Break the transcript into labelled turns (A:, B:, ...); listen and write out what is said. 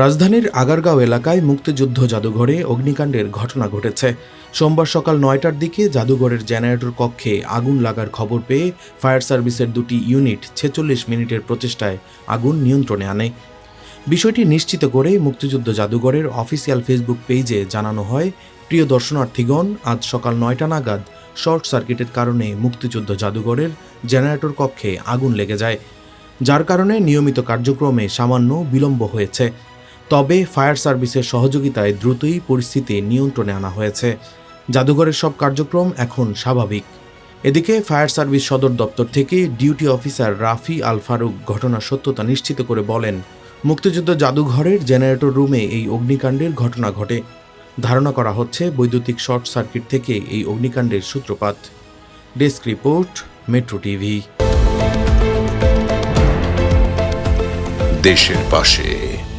A: রাজধানীর আগারগাঁও এলাকায় মুক্তিযুদ্ধ জাদুঘরে অগ্নিকাণ্ডের ঘটনা ঘটেছে। সোমবার সকাল নয়টার দিকে জাদুঘরের জেনারেটর কক্ষে আগুন লাগার খবর পেয়ে ফায়ার সার্ভিসের দুটি ইউনিট ছেচল্লিশ মিনিটের প্রচেষ্টায় আগুন নিয়ন্ত্রণে আনে। বিষয়টি নিশ্চিত করে মুক্তিযুদ্ধ জাদুঘরের অফিসিয়াল ফেসবুক পেজে জানানো হয়, প্রিয় দর্শনার্থীগণ, আজ সকাল নয়টা নাগাদ শর্ট সার্কিটের কারণে মুক্তিযুদ্ধ জাদুঘরের জেনারেটর কক্ষে আগুন লেগে যায়, যার কারণে নিয়মিত কার্যক্রমে সামান্য বিলম্ব হয়েছে। তবে ফায়ার সার্ভিসের সহযোগিতায় দ্রুতই পরিস্থিতি নিয়ন্ত্রণে আনা হয়েছে। জাদুঘরের সব কার্যক্রম এখন স্বাভাবিক। এদিকে ফায়ার সার্ভিস সদর দপ্তর থেকে ডিউটি অফিসার রাফি আল ফারুক ঘটনার সত্যতা নিশ্চিত করে বলেন, মুক্তিযুদ্ধ জাদুঘরের জেনারেটর রুমে এই অগ্নিকাণ্ডের ঘটনা ঘটে। ধারণা করা হচ্ছে বৈদ্যুতিক শর্ট সার্কিট থেকে এই অগ্নিকাণ্ডের সূত্রপাত। Desk report, metro TV.
B: দেশের পাশে।